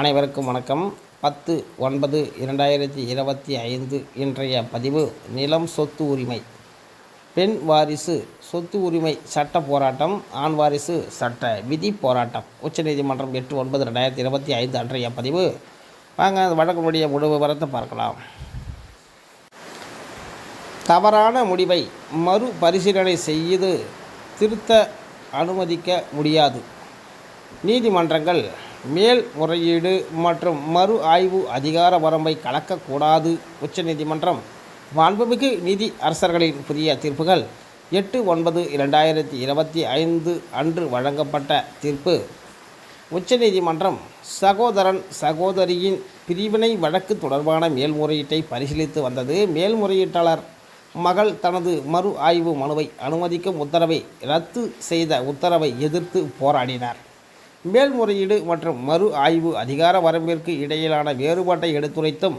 அனைவருக்கும் வணக்கம். பத்து ஒன்பது இரண்டாயிரத்தி இருபத்தி ஐந்து இன்றைய பதிவு நிலம் சொத்து உரிமை. பெண் வாரிசு சொத்து உரிமை சட்ட போராட்டம் ஆண் வாரிசு சட்ட விதி போராட்டம். உச்சநீதிமன்றம் எட்டு ஒன்பது ரெண்டாயிரத்தி இருபத்தி ஐந்து அன்றைய பதிவு. வாங்க அந்த வழக்கினுடைய முழு விவரத்தை பார்க்கலாம். தவறான முடிவை மறுபரிசீலனை செய்து திருத்த அனுமதிக்க முடியாது. நீதிமன்றங்கள் மேல்முறையீடு மற்றும் மறு ஆய்வு அதிகார வரம்பை கலக்கக்கூடாது. உச்சநீதிமன்றம் மாண்புமிகு நீதி அரசர்களின் புதிய தீர்ப்புகள் எட்டு ஒன்பது இரண்டாயிரத்தி இருபத்தி ஐந்து அன்று வழங்கப்பட்ட தீர்ப்பு. உச்சநீதிமன்றம் சகோதரன் சகோதரியின் பிரிவினை வழக்கு தொடர்பான மேல்முறையீட்டை பரிசீலித்து வந்தது. மேல்முறையீட்டாளர் மகள் தனது மறு ஆய்வு மனுவை அனுமதிக்கும் உத்தரவை ரத்து செய்த உத்தரவை எதிர்த்து போராடினார். மேல்முறையீடு மற்றும் மறு ஆய்வு அதிகார வரம்பிற்கு இடையிலான வேறுபாட்டை எடுத்துரைத்தும்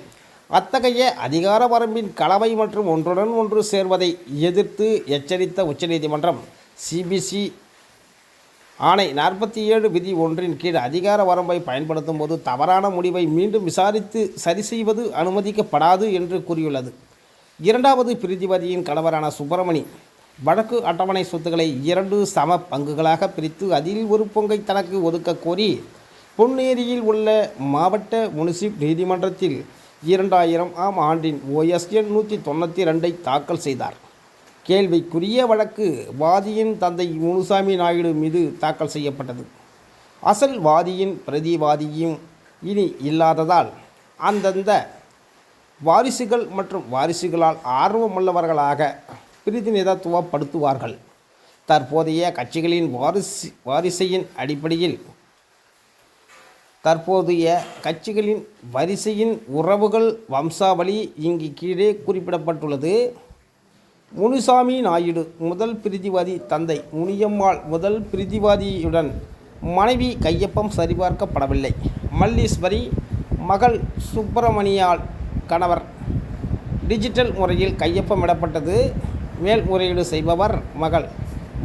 அத்தகைய அதிகார வரம்பின் கலவை மற்றும் ஒன்றுடன் ஒன்று சேர்வதை எதிர்த்து எச்சரித்த உச்சநீதிமன்றம் சிபிசி ஆணை நாற்பத்தி ஏழு விதி ஒன்றின் கீழ் அதிகார வரம்பை பயன்படுத்தும் போது தவறான முடிவை மீண்டும் விசாரித்து சரி செய்வது அனுமதிக்கப்படாது என்று கூறியுள்ளது. இரண்டாவது பிரதிபதியின் கணவரான சுப்பிரமணி வழக்கு அட்டவணை சொத்துக்களை இரண்டு சம பங்குகளாக பிரித்து அதில் ஒரு பங்கை தனக்கு ஒதுக்க கோரி பொன்னேரியில் உள்ள மாவட்ட முனிசிப் நீதிமன்றத்தில் இரண்டாயிரம் ஆம் ஆண்டின் ஓஎஸ்என் நூற்றி தொண்ணூற்றி ரெண்டை தாக்கல் செய்தார். கேள்விக்குரிய வழக்கு வாதியின் தந்தை முனுசாமி நாயுடு மீது தாக்கல் செய்யப்பட்டது. அசல் வாதியின் பிரதிவாதியும் இனி இல்லாததால் அந்தந்த வாரிசுகள் மற்றும் வாரிசுகளால் ஆர்வமுள்ளவர்களாக பிரதிநிதித்துவப்படுத்துவார்கள். தற்போதைய கட்சிகளின் வாரிசு வாரிசையின் அடிப்படையில் தற்போதைய கட்சிகளின் வரிசையின் உறவுகள் வம்சாவளி இங்கு கீழே குறிப்பிடப்பட்டுள்ளது. முனுசாமி நாயுடு முதல் பிரிதிவாதி தந்தை முனியம்மாள் முதல் பிரிதிவாதியுடன் மனைவி கையொப்பம் சரிபார்க்கப்படவில்லை. மல்லீஸ்வரி மகள் சுப்பிரமணியால் கணவர் டிஜிட்டல் முறையில் கையொப்பமிடப்பட்டது. மேல்முறையீடு செய்பவர் மகள்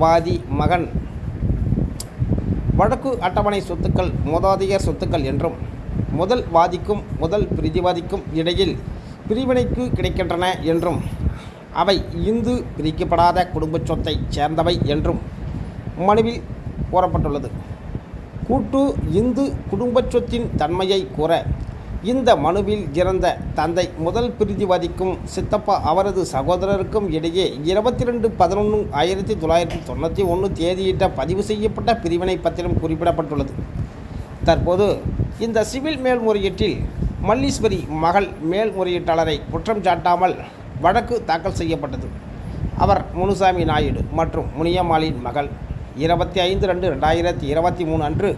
வாதி மகன். வழக்கு அட்டவணை சொத்துக்கள் மூதாதையர் சொத்துக்கள் என்றும் முதல் வாதிக்கும் முதல் பிரதிவாதிக்கும் இடையில் பிரிவினைக்கு கிடைக்கின்றன என்றும் அவை இந்து பிரிக்கப்படாத குடும்பச் சொத்தைச் சேர்ந்தவை என்றும் மனுவில் கூறப்பட்டுள்ளது. கூட்டு இந்து குடும்பச் சொத்தின் தன்மையை கூற இந்த மனுவில் இறந்த தந்தை முதல் பிரதிவாதிக்கும் சித்தப்பா அவரது சகோதரருக்கும் இடையே இருபத்தி ரெண்டு பதினொன்று ஆயிரத்தி தொள்ளாயிரத்தி தொண்ணூற்றி ஒன்று தேதியிட்ட பதிவு செய்யப்பட்ட பிரிவினை பத்திரம் குறிப்பிடப்பட்டுள்ளது. தற்போது இந்த சிவில் மேல்முறையீட்டில் மல்லீஸ்வரி மகள் மேல்முறையீட்டாளரை குற்றம் சாட்டாமல் வழக்கு தாக்கல் செய்யப்பட்டது. அவர் முனுசாமி நாயுடு மற்றும் முனியம்மாளின் மகள் இருபத்தி ஐந்து ரெண்டு ரெண்டாயிரத்தி இருபத்தி மூணு அன்று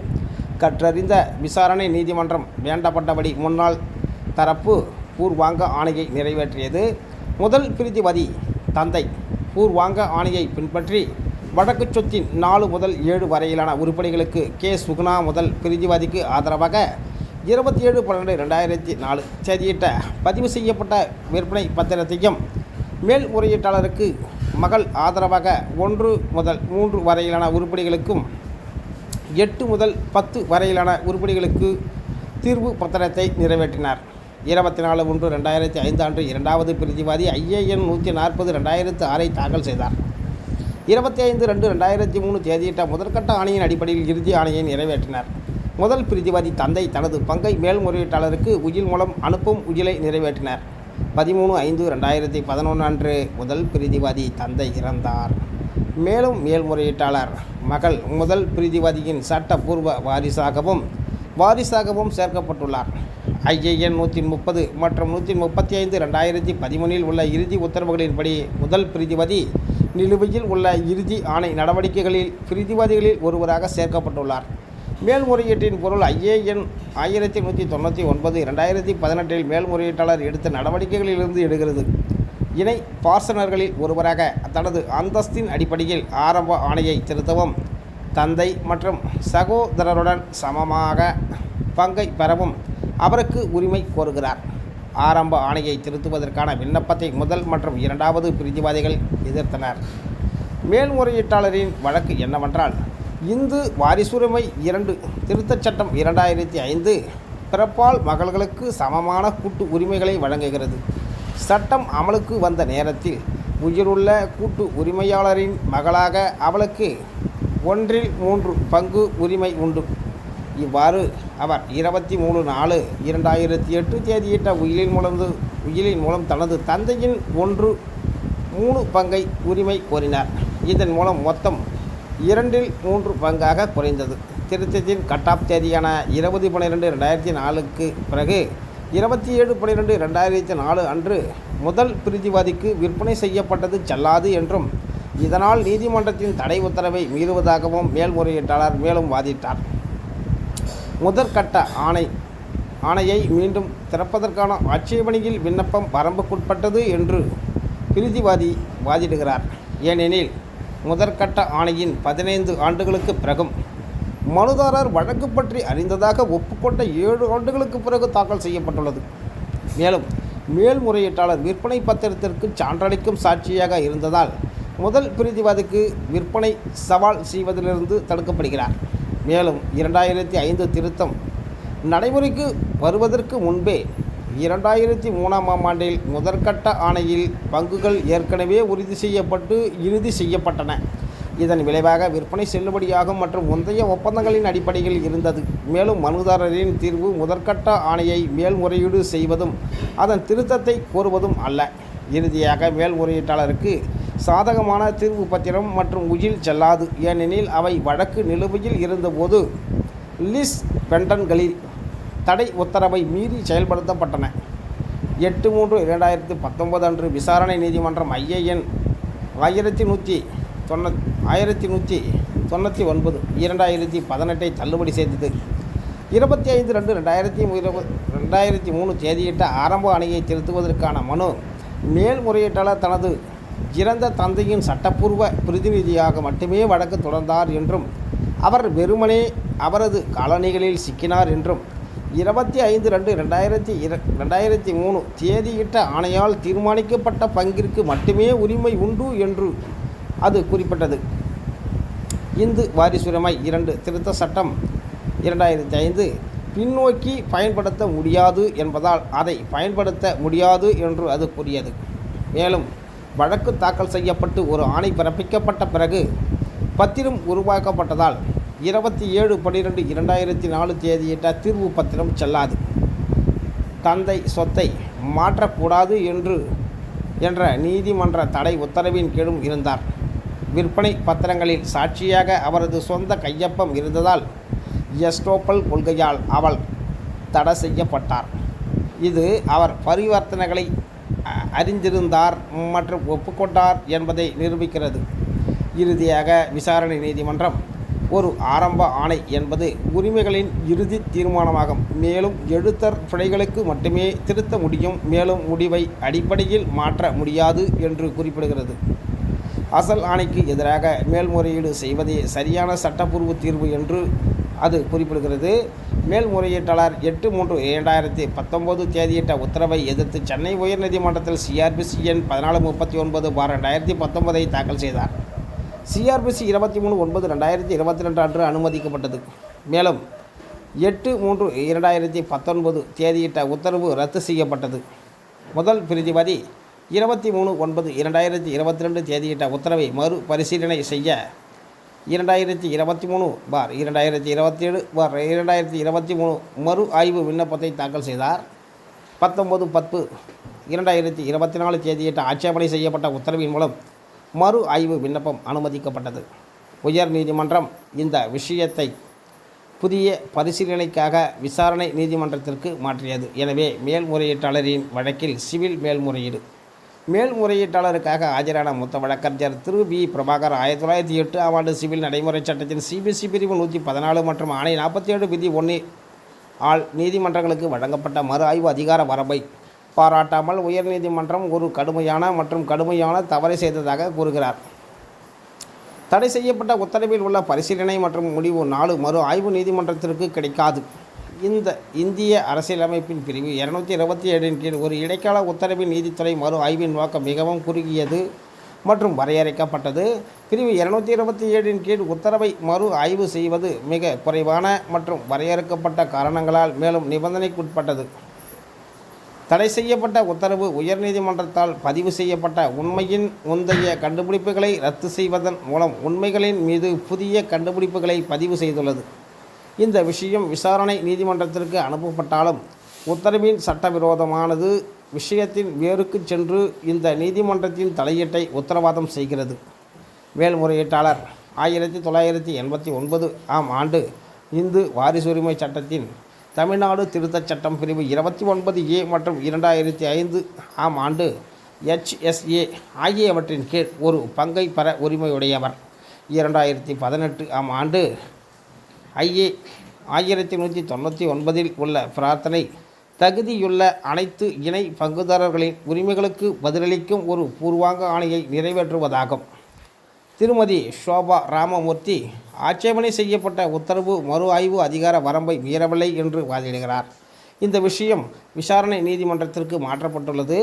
கற்றறிந்த விசாரணை நீதிமன்றம் வேண்டப்பட்டபடி முன்னாள் தரப்பு பூர்வாங்க ஆணையை நிறைவேற்றியது. முதல் பிரிதிபதி தந்தை பூர்வாங்க ஆணையை பின்பற்றி வடக்கு சொத்தின் நாலு முதல் ஏழு வரையிலான உருப்படிகளுக்கு கே. சுகுணா முதல் பிரிதிவாதிக்கு ஆதரவாக இருபத்தி ஏழு பன்னெண்டு ரெண்டாயிரத்தி நாலு தேதியிட்ட பதிவு செய்யப்பட்ட விற்பனை பத்திரத்தையும் மேல்முறையீட்டாளருக்கு மகள் ஆதரவாக ஒன்று முதல் மூன்று வரையிலான உருப்படிகளுக்கும் எட்டு முதல் பத்து வரையிலான உருப்படிகளுக்கு தீர்வு பத்திரத்தை நிறைவேற்றினார். இருபத்தி நாலு ஒன்று ரெண்டாயிரத்தி ஐந்து அன்று இரண்டாவது பிரதிவாதி ஐஏஎன் நூற்றி நாற்பது ரெண்டாயிரத்து ஆறை தாக்கல் செய்தார். இருபத்தி ஐந்து ரெண்டு ரெண்டாயிரத்தி மூணு தேதியிட்ட முதற்கட்ட ஆணையின் அடிப்படையில் இறுதி ஆணையை நிறைவேற்றினார். முதல் பிரதிவாதி தந்தை தனது பங்கை மேல்முறையீட்டாளருக்கு உயில் மூலம் அனுப்பும் உயிலை நிறைவேற்றினார். பதிமூணு ஐந்து ரெண்டாயிரத்தி பதினொன்று அன்று முதல் பிரதிவாதி தந்தை இறந்தார். மேலும் மேல்முறையீட்டாளர் மகள் முதல் பிரீதிவாதியின் சட்டப்பூர்வ வாரிசாகவும் வாரிசாகவும் சேர்க்கப்பட்டுள்ளார். ஐஏஎன் நூற்றி முப்பது மற்றும் நூற்றி முப்பத்தி ஐந்து ரெண்டாயிரத்தி பதிமூனில் உள்ள இறுதி உத்தரவுகளின்படி முதல் பிரீதிவாதி நிலுவையில் உள்ள இறுதி ஆணை நடவடிக்கைகளில் பிரீதிவாதிகளில் ஒருவராக சேர்க்கப்பட்டுள்ளார். மேல்முறையீட்டின் பொருள் ஐஏஎன் ஆயிரத்தி நூற்றி தொண்ணூற்றி ஒன்பது ரெண்டாயிரத்தி பதினெட்டில் மேல்முறையீட்டாளர் எடுத்த நடவடிக்கைகளிலிருந்து எடுகிறது. இணை பார்சனர்களில் ஒருவராக தனது அந்தஸ்தின் அடிப்படையில் ஆரம்ப ஆணையை திருத்தவும் தந்தை மற்றும் சகோதரருடன் சமமாக பங்கை பெறவும் அவருக்கு உரிமை கோருகிறார். ஆரம்ப ஆணையை திருத்துவதற்கான விண்ணப்பத்தை முதல் மற்றும் இரண்டாவது பிரதிவாதிகள் எதிர்த்தனர். மேல்முறையீட்டாளரின் வழக்கு என்னவென்றால் இந்து வாரிசுரிமை இரண்டு திருத்தச் சட்டம் இரண்டாயிரத்தி ஐந்து பிறப்பால் மகள்களுக்கு சமமான கூட்டு உரிமைகளை வழங்குகிறது. சட்டம் அமலுக்கு வந்த நேரத்தில் உயிருள்ள கூட்டு உரிமையாளரின் மகளாக அவளுக்கு ஒன்றில் மூன்று பங்கு உரிமை உண்டு. இவ்வாறு அவர் இருபத்தி மூணு நாலு இரண்டாயிரத்தி எட்டு தேதியிட்ட உயிலின் மூலம் உயிலின் மூலம் தனது தந்தையின் ஒன்று மூணு பங்கை உரிமை கோரினார். இதன் மூலம் மொத்தம் இரண்டில் மூன்று பங்காக குறைந்தது. திருத்தத்தின் கட்டாப் தேதியான இருபது பன்னிரெண்டு ரெண்டாயிரத்தி நாலுக்கு பிறகு இருபத்தி ஏழு பன்னிரெண்டு ரெண்டாயிரத்தி நாலு அன்று முதல் பிரிதிவாதிக்கு விற்பனை செய்யப்பட்டது செல்லாது என்றும் இதனால் நீதிமன்றத்தின் தடை உத்தரவை மீறுவதாகவும் மேல்முறையீட்டாளர் மேலும் வாதிட்டார். முதற்கட்ட ஆணை ஆணையை மீண்டும் திறப்பதற்கான ஆட்சேபணியில் விண்ணப்பம் வரம்புக்குட்பட்டது என்று பிரிதிவாதி வாதிடுகிறார். ஏனெனில் முதற்கட்ட ஆணையின் பதினைந்து ஆண்டுகளுக்கு பிறகும் மனுதாரர் வழக்கு பற்றி அறிந்ததாக ஒப்புக்கொண்ட ஏழு ஆண்டுகளுக்கு பிறகு தாக்கல் செய்யப்பட்டுள்ளது. மேலும் மேல்முறையீட்டாளர் விற்பனை பத்திரத்திற்கு சான்றளிக்கும் சாட்சியாக இருந்ததால் முதல் பிரதிவாதிக்கு விற்பனை சவால் செய்வதிலிருந்து தடுக்கப்படுகிறார். மேலும் இரண்டாயிரத்தி ஐந்து திருத்தம் நடைமுறைக்கு வருவதற்கு முன்பே இரண்டாயிரத்தி மூணாம் ஆம் ஆண்டில் முதற்கட்ட ஆணையில் பங்குகள் ஏற்கனவே உறுதி செய்யப்பட்டு இறுதி செய்யப்பட்டன. இதன் விளைவாக விற்பனை செல்லுபடியாகும் மற்றும் முந்தைய ஒப்பந்தங்களின் அடிப்படையில் இருந்தது. மேலும் மனுதாரரின் தீர்வு முதற்கட்ட ஆணையை மேல்முறையீடு செய்வதும் அதன் திருத்தத்தை கோருவதும் அல்ல. இறுதியாக மேல்முறையீட்டாளருக்கு சாதகமான தீர்வு பத்திரம் மற்றும் உயில் செல்லாது. ஏனெனில் அவை வழக்கு நிலுவையில் இருந்தபோது லிஸ் பெண்டன்களில் தடை உத்தரவை மீறி செயல்படுத்தப்பட்டன. எட்டு மூன்று இரண்டாயிரத்தி பத்தொன்பது அன்று விசாரணை நீதிமன்றம் ஐஏஎன் ஆயிரத்தி நூற்றி தொண்ணூ ஆயிரத்தி நூற்றி தொண்ணூற்றி ஒன்பது இரண்டாயிரத்தி பதினெட்டை தள்ளுபடி செய்தது. இருபத்தி ஐந்து ரெண்டு ரெண்டாயிரத்தி இருபது ரெண்டாயிரத்தி மூணு தேதியிட்ட ஆரம்ப அணையை திருத்துவதற்கான மனு மேல்முறையீட்டாளர் தனது இறந்த தந்தையின் சட்டப்பூர்வ பிரதிநிதியாக மட்டுமே வழக்கு தொடர்ந்தார் என்றும் அவர் வெறுமனே அவரது காலணிகளில் சிக்கினார் என்றும் இருபத்தி ஐந்து ரெண்டு ரெண்டாயிரத்தி இர ரெண்டாயிரத்தி மூணு தேதியிட்ட ஆணையால் தீர்மானிக்கப்பட்ட பங்கிற்கு மட்டுமே உரிமை உண்டு என்று அது குறிப்பிட்டது. இந்து வாரிசுரிமை இரண்டு திருத்த சட்டம் இரண்டாயிரத்தி ஐந்து பின்னோக்கி பயன்படுத்த முடியாது என்பதால் அதை பயன்படுத்த முடியாது என்று அது கூறியது. மேலும் வழக்கு தாக்கல் செய்யப்பட்டு ஒரு ஆணை பிறப்பிக்கப்பட்ட பிறகு பத்திரம் உருவாக்கப்பட்டதால் இருபத்தி ஏழு பன்னிரெண்டு இரண்டாயிரத்தி நாலு தேதியிட்ட தீர்வு பத்திரம் செல்லாது. தந்தை சொத்தை மாற்றக்கூடாது என்று என்ற நீதிமன்ற தடை உத்தரவின் கீழும் இருந்தார். விற்பனை பத்திரங்களில் சாட்சியாக அவரது சொந்த கையொப்பம் இருந்ததால் எஸ்டோப்பல் கொள்கையால் அவள் தடை செய்யப்பட்டார். இது அவர் பரிவர்த்தனைகளை அ- அறிந்திருந்தார் மற்றும் ஒப்புக்கொண்டார் என்பதை நிரூபிக்கிறது. இறுதியாக விசாரணை நீதிமன்றம் ஒரு ஆரம்ப ஆணை என்பது உரிமைகளின் இறுதி தீர்மானமாகும். மேலும் எழுத்தர் பிழைகளுக்கு மட்டுமே திருத்த முடியும். மேலும் முடிவை அடிப்படையில் மாற்ற முடியாது என்று குறிப்பிடுகிறது. அசல் ஆணைக்கு எதிராக மேல்முறையீடு செய்வதே சரியான சட்டப்பூர்வ தீர்வு என்று அது குறிப்பிடுகிறது. மேல்முறையீட்டாளர் எட்டு மூன்று இரண்டாயிரத்தி பத்தொம்போது தேதியிட்ட உத்தரவை எதிர்த்து சென்னை உயர்நீதிமன்றத்தில் சிஆர்பிசி எண் பதினாலு முப்பத்தி ஒன்பது பார் ரெண்டாயிரத்தி பத்தொன்பதை தாக்கல் செய்தார். சிஆர்பிசி இருபத்தி மூணு ஒன்பது ரெண்டாயிரத்தி இருபத்தி ரெண்டு அன்று அனுமதிக்கப்பட்டது. மேலும் எட்டு மூன்று இரண்டாயிரத்தி பத்தொன்பது தேதியிட்ட உத்தரவு ரத்து செய்யப்பட்டது. முதல் பிரதிவாதி இருபத்தி மூணு ஒன்பது இரண்டாயிரத்தி இருபத்தி ரெண்டு தேதியிட்ட உத்தரவை மறுபரிசீலனை செய்ய இரண்டாயிரத்தி இருபத்தி மூணு பார் இரண்டாயிரத்தி இருபத்தி ஏழு பார் இரண்டாயிரத்தி இருபத்தி மூணு மறு ஆய்வு விண்ணப்பத்தை தாக்கல் செய்தார். பத்தொம்பது பத்து இரண்டாயிரத்தி இருபத்தி நாலு தேதியிட்ட ஆட்சேபனை செய்யப்பட்ட உத்தரவின் மூலம் மறு ஆய்வு விண்ணப்பம் அனுமதிக்கப்பட்டது. உயர் நீதிமன்றம் இந்த விஷயத்தை புதிய பரிசீலனைக்காக விசாரணை நீதிமன்றத்திற்கு மாற்றியது. எனவே மேல்முறையீட்டாளரின் வழக்கில் சிவில் மேல்முறையீடு மேல்முறையீட்டாளருக்காக ஆஜரான மூத்த வழக்கறிஞர் திரு வி. பிரபாகர் ஆயிரத்தி தொள்ளாயிரத்தி எட்டு ஆம் ஆண்டு சிவில் நடைமுறை சட்டத்தின் சிபிசி பிரிவு நூற்றி பதினாலு மற்றும் ஆணை நாற்பத்தி ஏழு விதி ஒன்று ஆள் நீதிமன்றங்களுக்கு வழங்கப்பட்ட மறு ஆய்வு அதிகார வரம்பை பாராட்டாமல் உயர்நீதிமன்றம் ஒரு கடுமையான மற்றும் கடுமையான தவறை செய்ததாக கூறுகிறார். தடை செய்யப்பட்ட உத்தரவில் உள்ள பரிசீலனை மற்றும் முடிவு நாலு மறு ஆய்வு நீதிமன்றத்திற்கு கிடைக்காது. இந்த இந்திய அரசியலமைப்பின் பிரிவு இருநூத்தி இருபத்தி ஏழின் கீழ் ஒரு இடைக்கால உத்தரவின் நீதித்துறை மறு ஆய்வின் நோக்கம் மிகவும் குறுகியது மற்றும் வரையறுக்கப்பட்டது. பிரிவு இருநூத்தி இருபத்தி ஏழின் கீழ் உத்தரவை மறு ஆய்வு செய்வது மிக குறைவான மற்றும் வரையறுக்கப்பட்ட காரணங்களால் மேலும் நிபந்தனைக்குட்பட்டது. தடை செய்யப்பட்ட உத்தரவு உயர்நீதிமன்றத்தால் பதிவு செய்யப்பட்ட உண்மையின் முந்தைய கண்டுபிடிப்புகளை ரத்து செய்வதன் மூலம் உண்மைகளின் மீது புதிய கண்டுபிடிப்புகளை பதிவு செய்துள்ளது. இந்த விஷயம் விசாரணை நீதிமன்றத்திற்கு அனுப்பப்பட்டாலும் உத்தரவின் சட்டவிரோதமானது விஷயத்தின் வேருக்கு சென்று இந்த நீதிமன்றத்தின் தலையீட்டை உத்தரவாதம் செய்கிறது. மேல்முறையீட்டாளர் ஆயிரத்தி தொள்ளாயிரத்தி எண்பத்தி ஒன்பது ஆம் ஆண்டு இந்து வாரிசுரிமை சட்டத்தின் தமிழ்நாடு திருத்தச் சட்டம் பிரிவு இருபத்தி ஒன்பது ஏ மற்றும் இரண்டாயிரத்தி ஐந்து ஆம் ஆண்டு ஹெச்எஸ்ஏ ஆகியவற்றின் கீழ் ஒரு பங்கை பெற உரிமையுடையவர். இரண்டாயிரத்தி பதினெட்டு ஆம் ஆண்டு ஐஏ ஆயிரத்தி நூற்றி தொண்ணூற்றி ஒன்பதில் உள்ள பிரார்த்தனை தகுதியுள்ள அனைத்து இணை பங்குதாரர்களின் உரிமைகளுக்கு பதிலளிக்கும் ஒரு பூர்வாங்க ஆணையை நிறைவேற்றுவதாகும். திருமதி ஷோபா ராமமூர்த்தி ஆட்சேபனை செய்யப்பட்ட உத்தரவு மறு ஆய்வு அதிகார வரம்பை மீறவில்லை என்று வாதிடுகிறார். இந்த விஷயம் விசாரணை நீதிமன்றத்திற்கு மாற்றப்பட்டுள்ளது.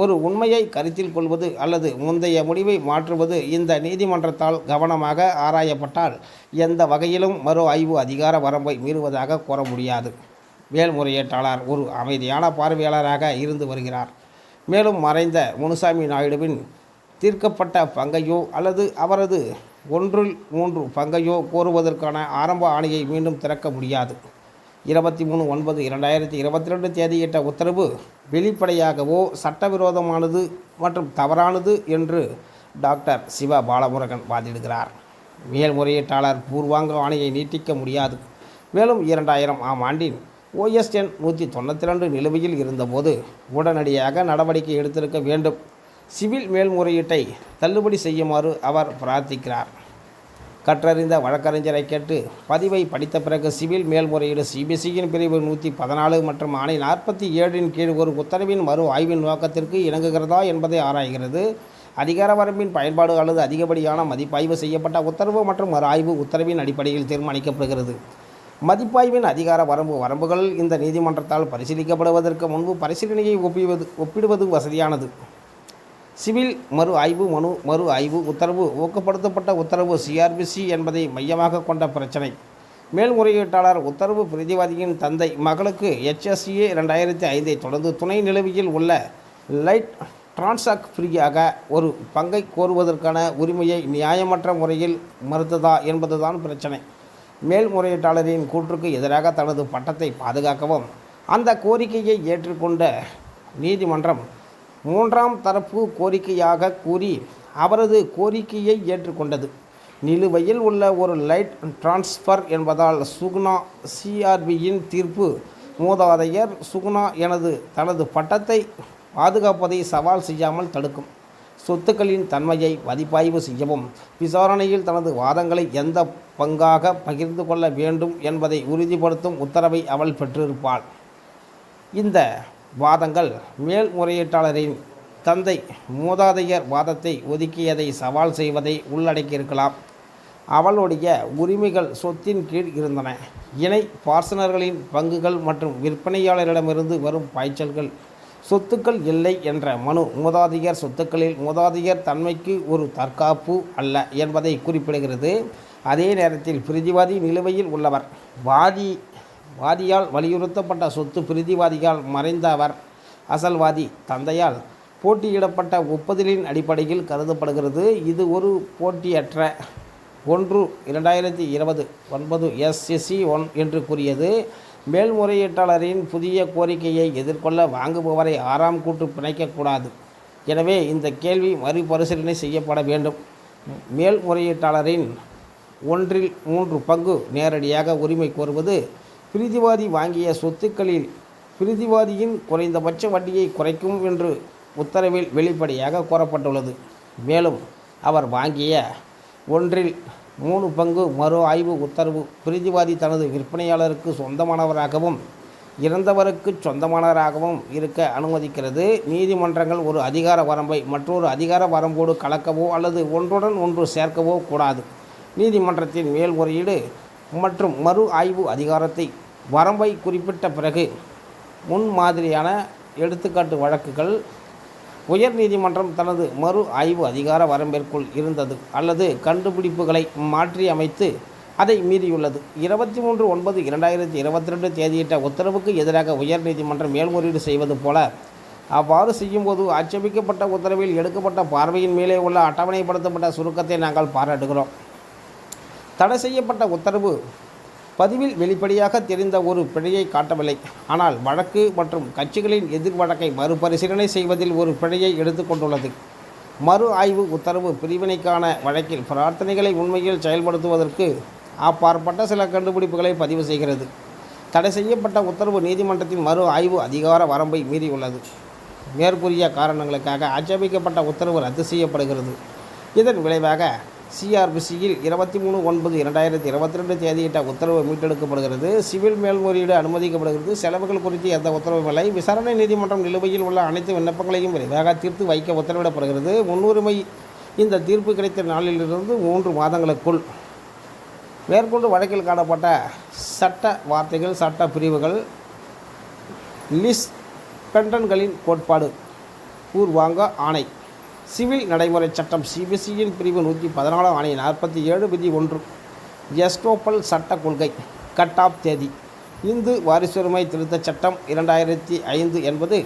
ஒரு உண்மையை கருத்தில் கொள்வது அல்லது முந்தைய முடிவை மாற்றுவது இந்த நீதிமன்றத்தால் கவனமாக ஆராயப்பட்டால் எந்த வகையிலும் மறு ஆய்வு அதிகார வரம்பை மீறுவதாக கூற முடியாது. மேல்முறையீட்டாளர் ஒரு அமைதியான பார்வையாளராக இருந்து வருகிறார். மேலும் மறைந்த முனுசாமி நாயுடுவின் தீர்க்கப்பட்ட பங்கையோ அல்லது அவரது ஒன்றில் மூன்று பங்கையோ கோருவதற்கான ஆரம்ப ஆணையை மீண்டும் திறக்க முடியாது. இருபத்தி மூணு ஒன்பது இரண்டாயிரத்தி இருபத்தி ரெண்டு தேதியிட்ட உத்தரவு வெளிப்படையாகவோ சட்டவிரோதமானது மற்றும் தவறானது என்று டாக்டர் சிவ பாலமுருகன் வாதிடுகிறார். மேல்முறையீட்டாளர் பூர்வாங்க ஆணையை நீட்டிக்க முடியாது. மேலும் இரண்டாயிரம் ஆம் ஆண்டின் ஓஎஸ்என் நூற்றி தொண்ணூற்றி ரெண்டு நிலுவையில் இருந்தபோது உடனடியாக நடவடிக்கை எடுத்திருக்க வேண்டும். சிவில் மேல்முறையீட்டை தள்ளுபடி செய்யுமாறு அவர் பிரார்த்திக்கிறார். கற்றறிந்த வழக்கறிஞரை கேட்டு பதிவை படித்த பிறகு சிவில் மேல்முறையீடு சிபிசியின் பிரிவு நூற்றி பதினாலு மற்றும் ஆணை நாற்பத்தி ஏழின் கீழ் ஒரு உத்தரவின் மறு ஆய்வின் நோக்கத்திற்கு இணங்குகிறதா என்பதை ஆராய்கிறது. அதிகார வரம்பின் பயன்பாடு அல்லது அதிகப்படியான மதிப்பாய்வு செய்யப்பட்ட உத்தரவு மற்றும் மறு ஆய்வு உத்தரவின் அடிப்படையில் தீர்மானிக்கப்படுகிறது. மதிப்பாய்வின் அதிகார வரம்பு வரம்புகள் இந்த நீதிமன்றத்தால் பரிசீலிக்கப்படுவதற்கு முன்பு பரிசீலனையை ஒப்பிடுவது ஒப்பிடுவது வசதியானது. சிவில் மறு ஆய்வு மனு மறு ஆய்வு உத்தரவு ஊக்கப்படுத்தப்பட்ட உத்தரவு சிஆர்பிசி என்பதை மையமாக கொண்ட பிரச்சனை. மேல்முறையீட்டாளர் உத்தரவு பிரதிவாதியின் தந்தை மகளுக்கு HSA ரெண்டாயிரத்தி ஐந்தை தொடர்ந்து துணை நிலுவையில் உள்ள லைட் டிரான்சாக் ஃப்ரீயாக ஒரு பங்கை கோருவதற்கான உரிமையை நியாயமற்ற முறையில் மறுத்ததா என்பதுதான் பிரச்சனை. மேல்முறையீட்டாளரின் கூற்றுக்கு எதிராக தனது பட்டத்தை பாதுகாக்கவும் அந்த கோரிக்கையை ஏற்றுக்கொண்ட நீதிமன்றம் மூன்றாம் தரப்பு கோரிக்கையாக கூறி அவரது கோரிக்கையை ஏற்றுக்கொண்டது. நிலுவையில் உள்ள ஒரு லைட் டிரான்ஸ்ஃபர் என்பதால் சுகுணா சிஆர்பியின் தீர்ப்பு. மூதாதையர் சுகுணா எனது தனது பட்டத்தை பாதுகாப்பதை சவால் செய்யாமல் தடுக்கும். சொத்துக்களின் தன்மையை மதிப்பாய்வு செய்யவும் விசாரணையில் தனது வாதங்களை எந்த பங்காக பகிர்ந்து கொள்ள வேண்டும் என்பதை உறுதிப்படுத்தும் உத்தரவை அவள் பெற்றிருப்பாள். இந்த வாதங்கள். மேல்முறையீட்டாளரின் தந்தை மூதாதையர் வாதத்தை ஒதுக்கியதை சவால் செய்வதை உள்ளடக்கியிருக்கலாம். அவளுடைய உரிமைகள் சொத்தின் கீழ் இருந்தன. இணை பார்சனர்களின் பங்குகள் மற்றும் விற்பனையாளரிடமிருந்து வரும் பாய்ச்சல்கள். சொத்துக்கள் இல்லை என்ற மனு மூதாதையர் சொத்துக்களில் மூதாதையர் தன்மைக்கு ஒரு தற்காப்பு அல்ல என்பதை குறிப்பிடுகிறது. அதே நேரத்தில் பிரதிவாதி நிலுவையில் உள்ளவர். வாதி வாதியால் வலியுறுத்தப்பட்ட சொத்து பிரதிவாதியால் மறைந்த அவர் அசல்வாதி தந்தையால் போட்டியிடப்பட்ட ஒப்புதலின் அடிப்படையில் கருதப்படுகிறது. இது ஒரு போட்டியற்ற. ஒன்று இரண்டாயிரத்தி இருபது ஒன்பது எஸ்எஸ்சி ஒன் என்று கூறியது. மேல்முறையீட்டாளரின் புதிய கோரிக்கையை எதிர்கொள்ள வாங்குபவரை ஆறாம் கூட்டு பிணைக்கக்கூடாது எனவே இந்த கேள்வி மறுபரிசீலனை செய்யப்பட வேண்டும். மேல்முறையீட்டாளரின் ஒன்றில் மூன்று பங்கு நேரடியாக உரிமை கோருவது பிரிதிவாதி வாங்கிய சொத்துக்களில் பிரிதிவாதியின் குறைந்தபட்ச வட்டியை குறைக்கும் என்று உத்தரவில் வெளிப்படையாக கூறப்பட்டுள்ளது. மேலும் அவர் வாங்கிய ஒன்றில் மூணு பங்கு மறு ஆய்வு உத்தரவு பிரிதிவாதி தனது விற்பனையாளருக்கு சொந்தமானவராகவும் இறந்தவருக்கு சொந்தமானவராகவும் இருக்க அனுமதிக்கிறது. நீதிமன்றங்கள் ஒரு அதிகார வரம்பை மற்றொரு அதிகார வரம்போடு கலக்கவோ அல்லது ஒன்றுடன் ஒன்று சேர்க்கவோ கூடாது. நீதிமன்றத்தின் மேல்முறையீடு மற்றும் மறு ஆய்வு அதிகாரத்தை வரம்பை குறிப்பிட்ட பிறகு முன்மாதிரியான எடுத்துக்காட்டு வழக்குகள் உயர் நீதிமன்றம் தனது மறு ஆய்வு அதிகார வரம்பிற்குள் இருந்தது அல்லது கண்டுபிடிப்புகளை மாற்றி அமைத்து அதை மீறியுள்ளது. இருபத்தி மூன்று ஒன்பது இரண்டாயிரத்தி இருபத்தி ரெண்டு தேதியிட்ட உத்தரவுக்கு எதிராக உயர் நீதிமன்றம் மேல்முறையீடு செய்வது போல அவ்வாறு செய்யும்போது ஆட்சேபிக்கப்பட்ட உத்தரவில் எடுக்கப்பட்ட பார்வையின் மேலே உள்ள அட்டவணைப்படுத்தப்பட்ட சுருக்கத்தை நாங்கள் பாராட்டுகிறோம். தடை செய்யப்பட்ட உத்தரவு பதிவில் வெளிப்படையாக தெரிந்த ஒரு பிழையை காட்டவில்லை. ஆனால் வழக்கு மற்றும் கட்சிகளின் எதிர் வழக்கை மறுபரிசீலனை செய்வதில் ஒரு பிழையை எடுத்துக்கொண்டுள்ளது மறு ஆய்வு உத்தரவு பிரிவினைக்கான வழக்கில் பிரார்த்தனைகளை உண்மையில் செயல்படுத்துவதற்கு அப்பாற்பட்ட சில கண்டுபிடிப்புகளை பதிவு செய்கிறது. தடை செய்யப்பட்ட உத்தரவு நீதிமன்றத்தின் மறு ஆய்வு அதிகார வரம்பை மீறியுள்ளது. மேற்கூறிய காரணங்களுக்காக ஆட்சேபிக்கப்பட்ட உத்தரவு ரத்து செய்யப்படுகிறது. இதன் விளைவாக சிஆர்பிசியில் இருபத்தி மூணு ஒன்பது இரண்டாயிரத்தி இருபத்தி ரெண்டு தேதியிட்ட உத்தரவு மீட்டெடுக்கப்படுகிறது. சிவில் மேல்முறையீடு அனுமதிக்கப்படுகிறது. செலவுகள் குறித்து எந்த உத்தரவும் இல்லை. விசாரணை நீதிமன்றம் நிலுவையில் உள்ள அனைத்து விண்ணப்பங்களையும் விரைவாக தீர்த்து வைக்க உத்தரவிடப்படுகிறது. முன்னுரிமை இந்த தீர்ப்பு கிடைத்த நாளிலிருந்து மூன்று மாதங்களுக்குள். மேற்கொண்டு வழக்கில் காணப்பட்ட சட்ட வார்த்தைகள் சட்ட பிரிவுகள் லிஸ் பெண்டன்களின் கோட்பாடு பூர்வாங்க ஆணை. சிவில் நடைமுறை சட்டம் சிபிசியின் பிரிவு நூற்றி பதினாலாம் ஆணை நாற்பத்தி ஏழு விதி ஒன்று. எஸ்டோப்பல் சட்ட கொள்கை கட் ஆஃப் தேதி. இந்து வாரிசுரிமை திருத்தச் சட்டம் இரண்டாயிரத்தி ஐந்து என்பது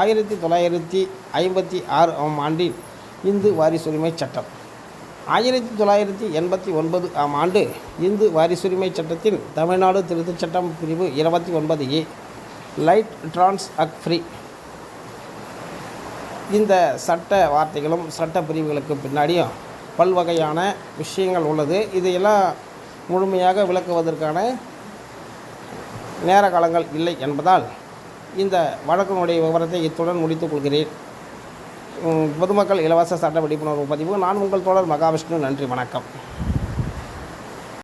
ஆயிரத்தி தொள்ளாயிரத்தி ஐம்பத்தி ஆறு ஆம் ஆண்டின் இந்து வாரிசுரிமை சட்டம். ஆயிரத்தி தொள்ளாயிரத்தி எண்பத்தி ஒன்பது ஆம் ஆண்டு இந்து வாரிசுரிமை சட்டத்தின் தமிழ்நாடு திருத்தச் சட்டம் பிரிவு இருபத்தி ஒன்பது ஏ. லைட் டிரான்ஸ் அக் ஃப்ரீ இந்த சட்ட வார்த்தைகளும் சட்ட பிரிவுகளுக்கு பின்னாடியும் பல்வகையான விஷயங்கள் உள்ளது. இதையெல்லாம் முழுமையாக விளக்குவதற்கான நேர காலங்கள் இல்லை என்பதால் இந்த வழக்கினுடைய விவரத்தை இத்துடன் முடித்துக் கொள்கிறேன். பொதுமக்கள் இலவச சட்ட விழிப்புணர்வு பதிவு. நான் உங்கள் தோழர் மகாவிஷ்ணு. நன்றி வணக்கம்.